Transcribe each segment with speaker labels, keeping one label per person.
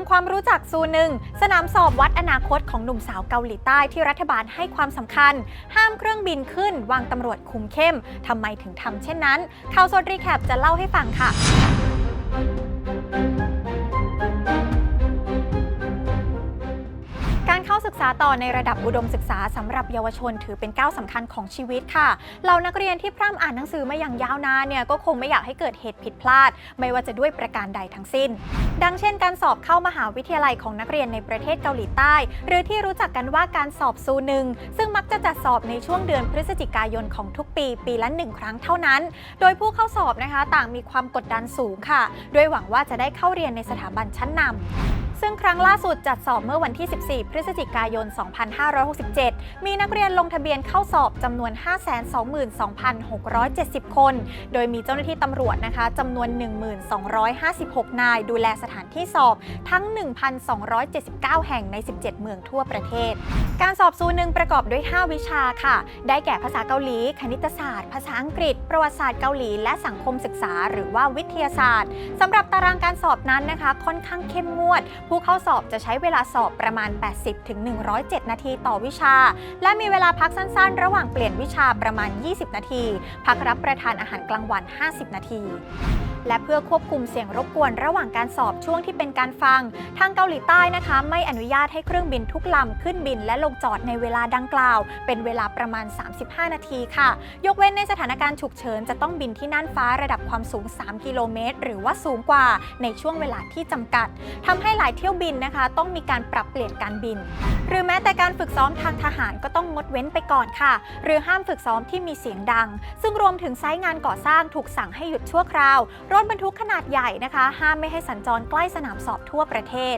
Speaker 1: ำความรู้จักซูหนึ่งสนามสอบวัดอนาคตของหนุ่มสาวเกาหลีใต้ที่รัฐบาลให้ความสำคัญ ห้ามเครื่องบินขึ้น วางตำรวจคุมเข้มทำไมถึงทำเช่นนั้นข่าวสดรีแคปจะเล่าให้ฟังค่ะาต่อในระดับอุดมศึกษาสำหรับเยาวชนถือเป็นก้าวสำคัญของชีวิตค่ะเหล่านักเรียนที่พร่ำอ่านหนังสือมาอย่างยาวนานเนี่ยก็คงไม่อยากให้เกิดเหตุผิดพลาด ไม่ว่าจะด้วยประการใดทั้งสิ้น ดังเช่น การสอบเข้ามหาวิทยาลัยของนักเรียนในประเทศเกาหลีใต้ หรือที่รู้จักกันว่าการสอบซูหนึ่งซึ่งมักจะจัดสอบในช่วงเดือนพฤศจิกายนของทุกปี ปีละหนึ่งครั้งเท่านั้น โดยผู้เข้าสอบนะคะ ต่างมีความกดดันสูงค่ะ ด้วยหวังว่าจะได้เข้าเรียนในสถาบันชั้นนำ ซึ่งครั้งล่าสุดจัดสอบเมื่อวันที่ 14 พฤศจิกายน 2567 มีนักเรียนลงทะเบียนเข้าสอบจำนวน 522,670 คน โดยมีเจ้าหน้าที่ตำรวจนะคะจำนวน 1,256 นาย ดูแลสถานที่สอบทั้ง 1,279 แห่งใน 17 เมืองทั่วประเทศ การสอบซูหนึ่งประกอบด้วย 5 วิชาค่ะ ได้แก่ภาษาเกาหลี คณิตศาสตร์ ภาษาอังกฤษ ประวัติศาสตร์เกาหลี และสังคมศึกษา หรือว่าวิทยาศาสตร์สำหรับตารางการสอบนั้นนะคะ ค่อนข้างเข้มงวดผู้เข้าสอบจะใช้เวลาสอบประมาณ 80ถึง107 นาทีต่อวิชา และมีเวลาพักสั้นๆ ระหว่างเปลี่ยนวิชาประมาณ 20 นาที พักรับประทานอาหารกลางวัน 50 นาที และเพื่อควบคุมเสียงรบกวนระหว่างการสอบช่วงที่เป็นการฟัง ทางเกาหลีใต้นะคะ ไม่อนุญาตให้เครื่องบินทุกลำขึ้นบินและลงจอดในเวลาดังกล่าว เป็นเวลาประมาณ 35 นาทีค่ะ ยกเว้นในสถานการณ์ฉุกเฉินจะต้องบินที่น่านฟ้าระดับความสูง 3 กิโลเมตร หรือว่าสูงกว่าในช่วงเวลาที่จำกัดทำให้หลายเที่ยวบินนะคะ ต้องมีการปรับเปลี่ยนการบิน หรือแม้แต่การฝึกซ้อมทางทหารก็ต้องงดเว้นไปก่อนค่ะ หรือห้ามฝึกซ้อมที่มีเสียงดัง ซึ่งรวมถึงไซต์งานก่อสร้างถูกสั่งให้หยุดชั่วคราวรถบรรทุกขนาดใหญ่นะคะ ห้ามไม่ให้สัญจรใกล้สนามสอบทั่วประเทศ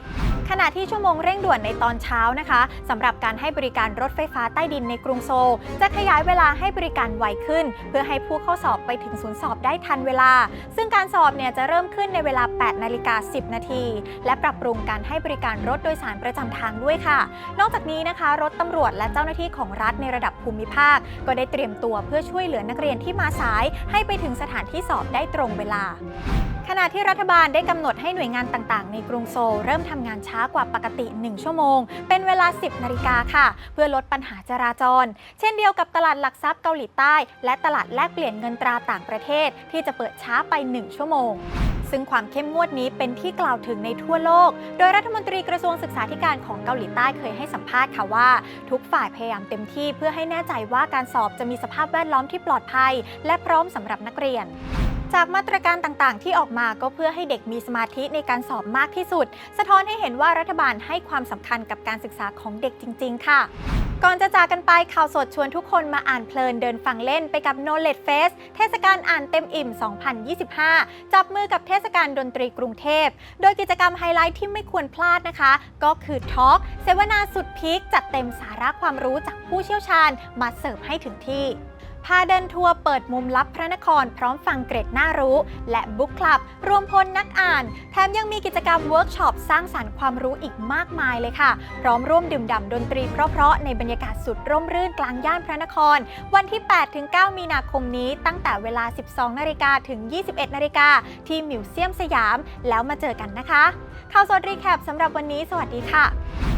Speaker 1: ขณะที่ชั่วโมงเร่งด่วนในตอนเช้านะคะสำหรับการให้บริการรถไฟฟ้าใต้ดินในกรุงโซลจะขยายเวลาให้บริการไวขึ้น เพื่อให้ผู้เข้าสอบไปถึงศูนย์สอบได้ทันเวลา ซึ่งการสอบเนี่ยจะเริ่มขึ้นในเวลา 8 นาฬิกา 10 นาที และปรับปรุงการให้บริการรถโดยสารประจำทางด้วยค่ะ นอกจากนี้นะคะ รถตำรวจและเจ้าหน้าที่ของรัฐในระดับภูมิภาค ก็ได้เตรียมตัวเพื่อช่วยเหลือนักเรียนที่มาสาย ให้ไปถึงสถานที่สอบได้ตรงเวลาขณะที่รัฐบาลได้กำหนดให้หน่วยงานต่างๆ ในกรุงโซลเริ่มทำงานช้ากว่าปกติ 1 ชั่วโมง เป็นเวลา 10 นาฬิกาค่ะ เพื่อลดปัญหาจราจร เช่นเดียวกับตลาดหลักทรัพย์เกาหลีใต้ และตลาดแลกเปลี่ยนเงินตราต่างประเทศ ที่จะเปิดช้าไป 1 ชั่วโมงซึ่งความเข้มงวดนี้เป็นที่กล่าวถึงในทั่วโลก โดยรัฐมนตรีกระทรวงศึกษาธิการของเกาหลีใต้เคยให้สัมภาษณ์ค่ะว่า ทุกฝ่ายพยายามเต็มที่เพื่อให้แน่ใจว่าการสอบจะมีสภาพแวดล้อมที่ปลอดภัย และพร้อมสำหรับนักเรียน จากมาตรการต่างๆ ที่ออกมาก็เพื่อให้เด็กมีสมาธิในการสอบมากที่สุด สะท้อนให้เห็นว่ารัฐบาลให้ความสำคัญกับการศึกษาของเด็กจริง ๆ ค่ะ ก่อนจะจากกันไปข่าวสดชวนทุกคนมาอ่านเพลินเดินฟังเล่นไปกับ Knowledge Fest เทศกาลอ่านเต็มอิ่ม 2025 จับมือกับเทศกาลดนตรีกรุงเทพ โดยกิจกรรมไฮไลท์ที่ไม่ควรพลาดนะคะ ก็คือทอล์กเสวนาสุดพีคจัดเต็มสาระความรู้จากผู้เชี่ยวชาญมาเสิร์ฟให้ถึงที่ พาเดินทัวร์เปิดมุมลับพระนครพร้อมฟังเกร็ดน่ารู้ และบุ๊กคลับ รวมพลนักอ่าน แถมยังมีกิจกรรมเวิร์กช็อปสร้างสรรค์ความรู้อีกมากมายเลยค่ะ พร้อมร่วมดื่มด่ำดนตรีเพราะๆในบรรยากาศสุดร่มรื่นกลางย่านพระนคร วันที่ 8-9 มีนาคมนี้ตั้งแต่เวลา 12 นาฬิกาถึง 21 นาฬิกาที่มิวเซียมสยาม แล้วมาเจอกันนะคะข่าวสดรีแคปสำหรับวันนี้ สวัสดีค่ะ